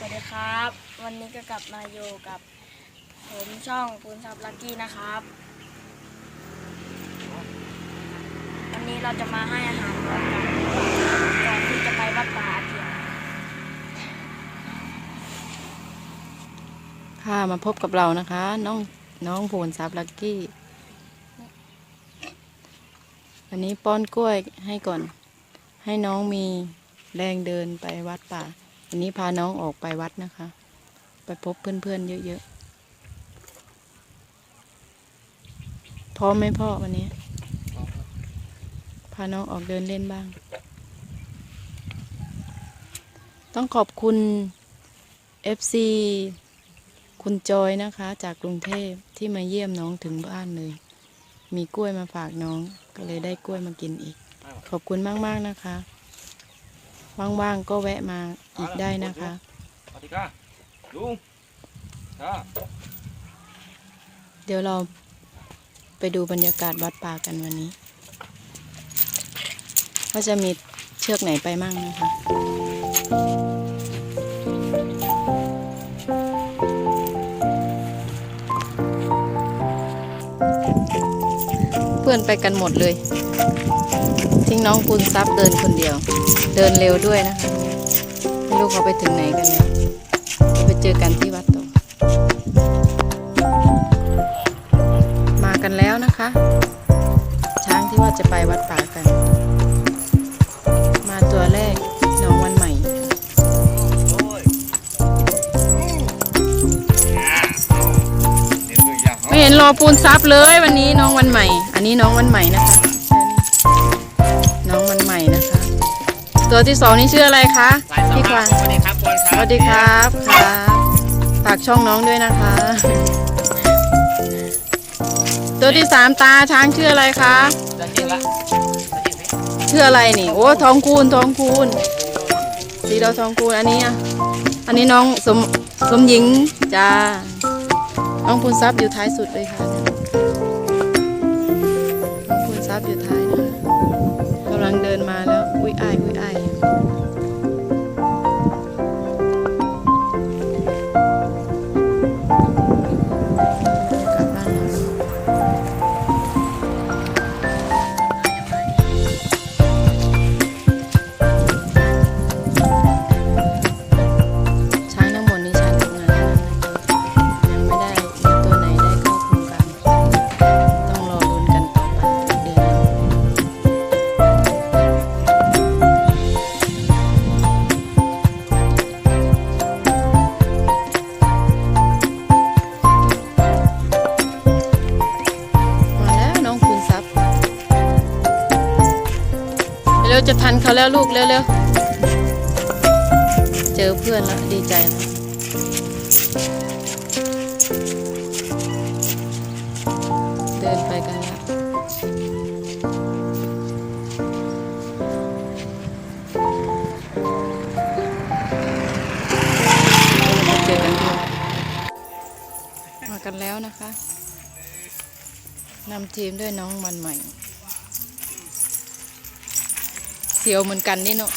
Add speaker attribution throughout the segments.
Speaker 1: สวัสดีครับ วันนี้ก็กลับมาอยู่กับผมช่องปูนซับลักกี้นะครับ วันนี้เราจะมาให้อาหารนกกันก่อนที่จะไปวัดป่าเทีย
Speaker 2: ค่ะมาพบกับเรานะคะ น้องน้องโผนซับลักกี้วันนี้ป้อนกล้วยให้ก่อน ให้น้องมีแรงเดินไปวัดป่า วันนี้พาน้องออกไปวัดนะคะ ไปพบเพื่อนๆเยอะๆ พร้อมไหมพ่อวันนี้ พาน้องออกเดินเล่นบ้าง ต้องขอบคุณ FC คุณจอยนะคะ จากกรุงเทพที่มาเยี่ยมน้องถึงบ้านเลย มีกล้วยมาฝากน้องก็เลยได้กล้วยมากินอีก ขอบคุณมาก ๆ นะคะ ว่าง ๆ ก็แวะมา อีกได้นะคะ
Speaker 3: สวัสดีค่ะลุงค่ะ
Speaker 2: เดี๋ยวเราไปดูบรรยากาศวัดป่ากันวันนี้ว่าจะมีเชือกไหนไปมั่งนะคะเพื่อนไปกันหมดเลย ทิ้งน้องคุณซับเดินคนเดียว เดินเร็วด้วยนะคะไม่ รู้เขาไปถึงไหนกันแล้วเดี๋ยวไปเจอกันที่วัดต่อมากันแล้วนะคะ ช้างที่ว่าจะไปวัดป่ากัน มาตัวแรกน้องวันใหม่ไม่เห็นรอปูนซับเลยวันนี้น้องวันใหม่ อันนี้น้องวันใหม่นะคะน้องวันใหม่นะคะ ตัวที่สองนี่ชื่ออะไรคะ พี่ควาน
Speaker 3: สวัสดีครับควานค
Speaker 2: ส
Speaker 3: รับ
Speaker 2: วัสดีครับครับฝากช่องน้องด้วยนะคะ ตัวที่สามตาช้างชื่ออะไรคะ
Speaker 3: จะกินละจะกินไหม
Speaker 2: ชื่ออะไรนี่โอ้ทองคูณทองคูณสีดาวทองคูณอันนี้อะอันนี้น้องสมสมหญิงจ้าน้องพูนทรัพย์อยู่ท้ายสุดเลยค่ะน้องพูนทรัพย์อยู่ท้ายนะคะกำลังเดินมาแล้วอุ้ยอายอุ้ยอาย จะทันเขาแล้วลูกเร็วๆ เจอเพื่อนแล้วดีใจแล้วเดินไปกันแล้วเจอกันที่วัดมากันแล้วนะคะนำทีมด้วยน้องวันใหม่ สียวเหมือนกันนี่เนาะ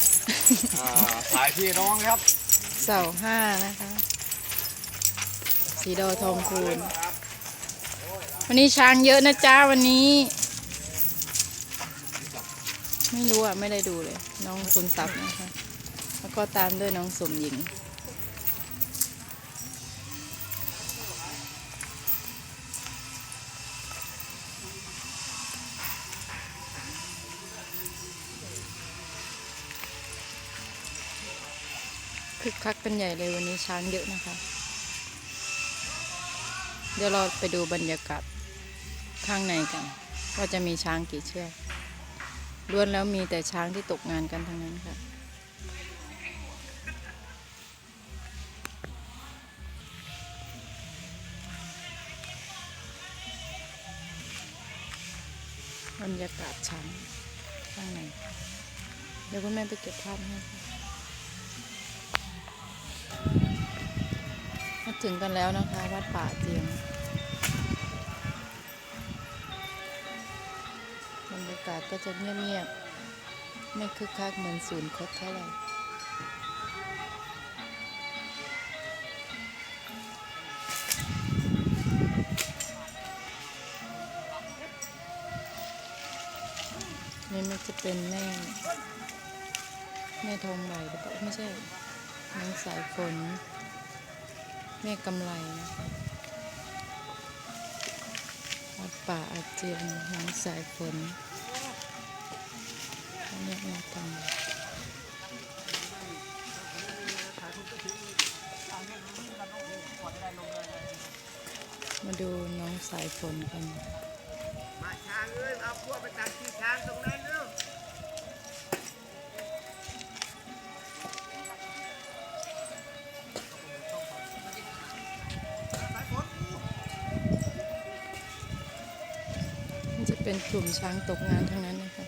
Speaker 3: อ่าสายพี่น้องครับ
Speaker 2: เสาห้านะคะ สีดอทองคูณวันนี้ช้างเยอะนะจ้าวันนี้ ไม่รู้อะ ไม่ได้ดูเลย น้องคุณศัพย์นะคะ แล้วก็ตามด้วยน้องสมหญิง คึกคักเป็นใหญ่เลยวันนี้ช้างเยอะนะคะ เดี๋ยวเราไปดูบรรยากาศข้างในกันว่าจะมีช้างกี่เชือกล้วนแล้วมีแต่ช้างที่ตกงานกันทั้งนั้นค่ะ บรรยากาศช้างข้างในเดี๋ยวคุณแม่ไปเก็บภาพให้ค่ะ มาถึงกันแล้วนะคะ วัดป่าเจียงบรรยากาศก็จะเงียบๆไม่คึกคักเหมือนศูนย์คดเท่าไหร่นี่มันจะเป็นแม่ แม่ทองใหม่หรือเปล่าไม่ใช่ น้องสายฝน แม่กำไรนะคะวัดป่าอาเจียนน้องสายฝนอันนี้แม่กำไรมาดูน้องสายฝนกัน
Speaker 3: มาช้างเอ้ยเอาพวกไปตักที่ช้างตรงนั้น เร็ว
Speaker 2: มันจะเป็นกลุ่มช้างตกงานทั้งนั้นนะคะ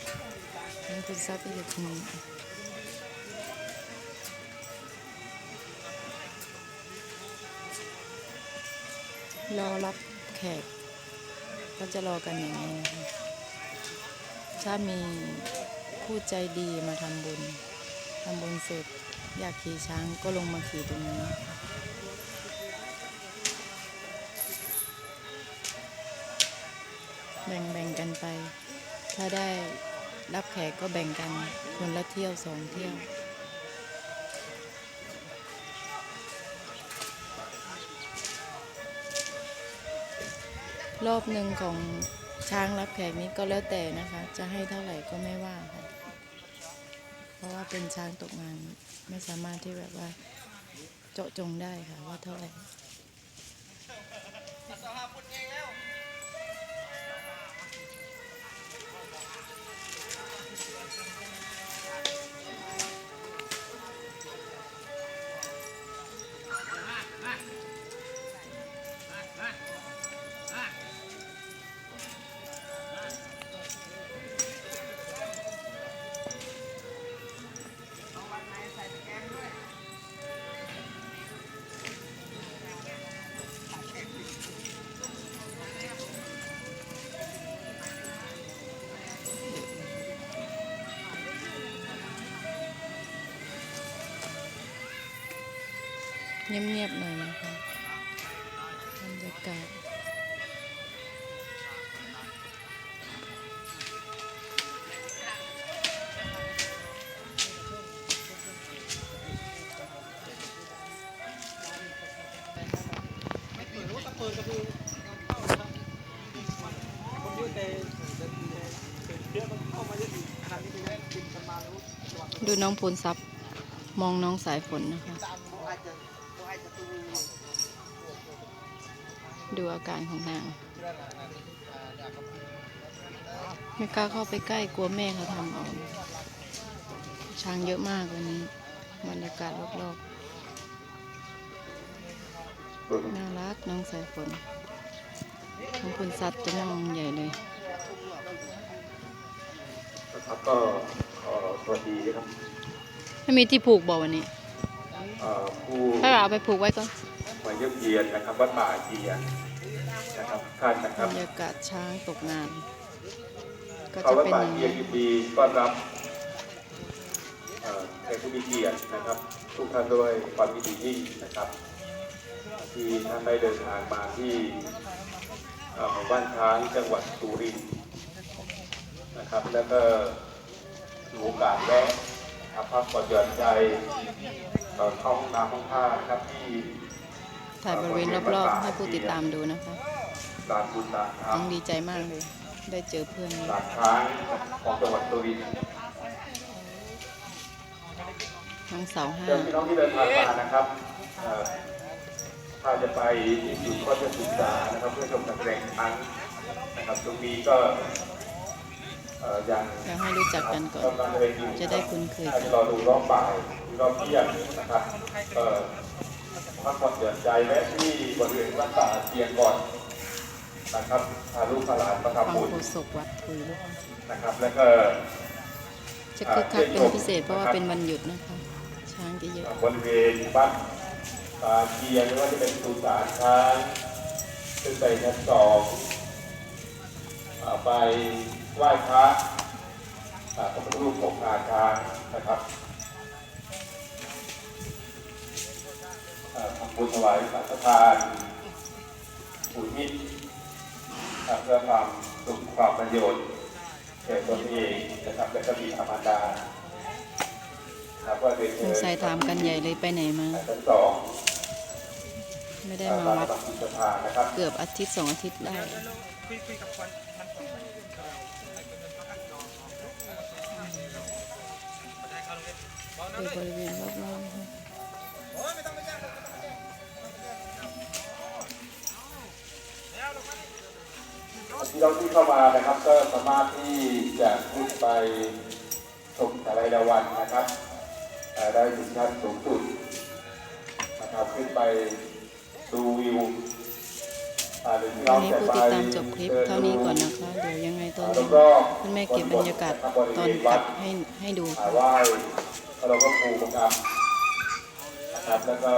Speaker 2: ทั้งคุณทรัพย์ที่อยู่ตรงนี้รอรับแขกก็จะรอกันอย่างนี้นะคะถ้ามีผู้ใจดีมาทำบุญทำบุญเสร็จอยากขี่ช้างก็ลงมาขี่ตรงนี้ บ่งแบ่งกันไป ถ้าได้รับแขกก็แบ่งกันคนละเที่ยวสองเที่ยวรอบหนึ่งของช้างรับแขกนี้ก็แล้วแต่นะคะ จะให้เท่าไหร่ก็ไม่ว่าค่ะ เพราะว่าเป็นช้างตกงานไม่สามารถที่แบบว่า เจาะจงได้ค่ะว่าเท่าไหร่ เงียบๆหน่อยนะคะบรรยากาศดูน้องพูนซับมองน้องสายฝนนะคะ ดูอาการของนาง ไม่กล้าเข้าไปใกล้กลัวแม่เขาทำเอา ช้างเยอะมากวันนี้บรรยากาศรอบๆ น่ารักน้องสายฝนน้องคุณซัดจะมองใหญ่เลย
Speaker 4: ครับก็ขอสวัสดีนะครับ
Speaker 2: ไม่มีที่ผูกบอกวันนี้
Speaker 4: เอ่อผู้
Speaker 2: ถ้าเอาไปผูกไว้ก่อน
Speaker 4: มาเยี่ยมเยียนนะครับวัดป่าเจียนนะครับท่านนะค
Speaker 2: บ
Speaker 4: รั
Speaker 2: ร
Speaker 4: บ
Speaker 2: รยากาศช้างตกงาน ก็
Speaker 4: เขา
Speaker 2: จะ
Speaker 4: วัด
Speaker 2: เป็น
Speaker 4: ป่า
Speaker 2: อย่าง
Speaker 4: เจียน
Speaker 2: นี้
Speaker 4: ยินดีต้อนรับเอ่อแขกผู้มีเกียรตินะครับ ทุกท่านด้วยความยินดียิ่งนะครับ ที่ท่านได้เดินทางมาที่เอ่อหมู่บ้านช้างจังหวัดสุรินทร์นะครับ แล้วก็มีโอกาสแวะนะครับพักผ่อนหย่อนใจ เอ่อเข้าห้องน้ำห้องท่านะครับที่
Speaker 2: ถ่ายบริเวณรอบๆ ให้ผู้ติดตามดูนะคะ
Speaker 4: ลานบุญลานช้า
Speaker 2: น้องงดีใจมากเลย ได้เจอเพื่อน
Speaker 4: ลานช้างของจังหวัดสุรินทร์
Speaker 2: ทั้งเสาห้า
Speaker 4: เชิญพี่น้องที่เดินทางมานะครับเอ่อถ้าจะไปที่ศูนย์ข้อจะศึกษานะครับเพื่อชมการแสดงช้างนะครับ ตรงนี้ก็ เอ่อยัง
Speaker 2: อยากให้รู้จักกันก่อน
Speaker 4: กำลังเรียนอยู่
Speaker 2: จะได้คุ้นเคยกัน
Speaker 4: ให้รอดูรอบบ่ายรอบเที่ยงนะครับเอ่อพักผ่อนหย่อนใจแวะที่บริเวณวัดป่าเทียนก่อนนะครับพาลูกพาหลานมา
Speaker 2: ฟัง
Speaker 4: ทำบุญ
Speaker 2: โฆษกวัดคุยด้วย
Speaker 4: นะครับ แล้วก็
Speaker 2: จะคึกคักเป็นพิเศษเพราะว่าเป็นวันหยุดนะคะ ช้างจะเยอะ
Speaker 4: บริเวณวัดป่าเทียนไม่ว่าจะเป็นสุสานช้างขึ้นไปชั้นสองอ่าไป ไหว้พระอ่าพระพุทธรูปของงาช้างนะครับอ่าทำบุญถวายสังฆทานอุทิศอ่าเพื่อความสุขความประโยชน์แก่ตนเองนะครับและก็มีธรรมดาครับว่าเรียน
Speaker 2: ส
Speaker 4: เชิ
Speaker 2: ง
Speaker 4: ญ
Speaker 2: สัยถามกันใหญ่เลยไปไหนมา
Speaker 4: ทั้งสอง
Speaker 2: ไม่ได้มาวัดเกือบอาทิตย์สองอาทิตย์ได้ดูบริเวณรอบๆนะคะ
Speaker 4: พี่น้องที่เข้ามานะครับ ก็สามารถที่จะขึ้นไปชมสาราวันนะครับได้ถึงชั้นสูงสุดนะครับขึ้นไป ดูวิวอ่าหรือพี่น้
Speaker 2: วั
Speaker 4: อนง
Speaker 2: นี้
Speaker 4: จะ
Speaker 2: ผู้
Speaker 4: ไป
Speaker 2: ติดตามจบคลิปเท่านี้ก่อนนะคะ เดี๋ยวยังไงตอน
Speaker 4: แล้
Speaker 2: นี้
Speaker 4: วก็
Speaker 2: คุณแม่เก็บบรรยากาศตอนกลับให้ให้ดู
Speaker 4: อ่าไหว้พระเราก็ครูประกรรมนะครับแล้วก็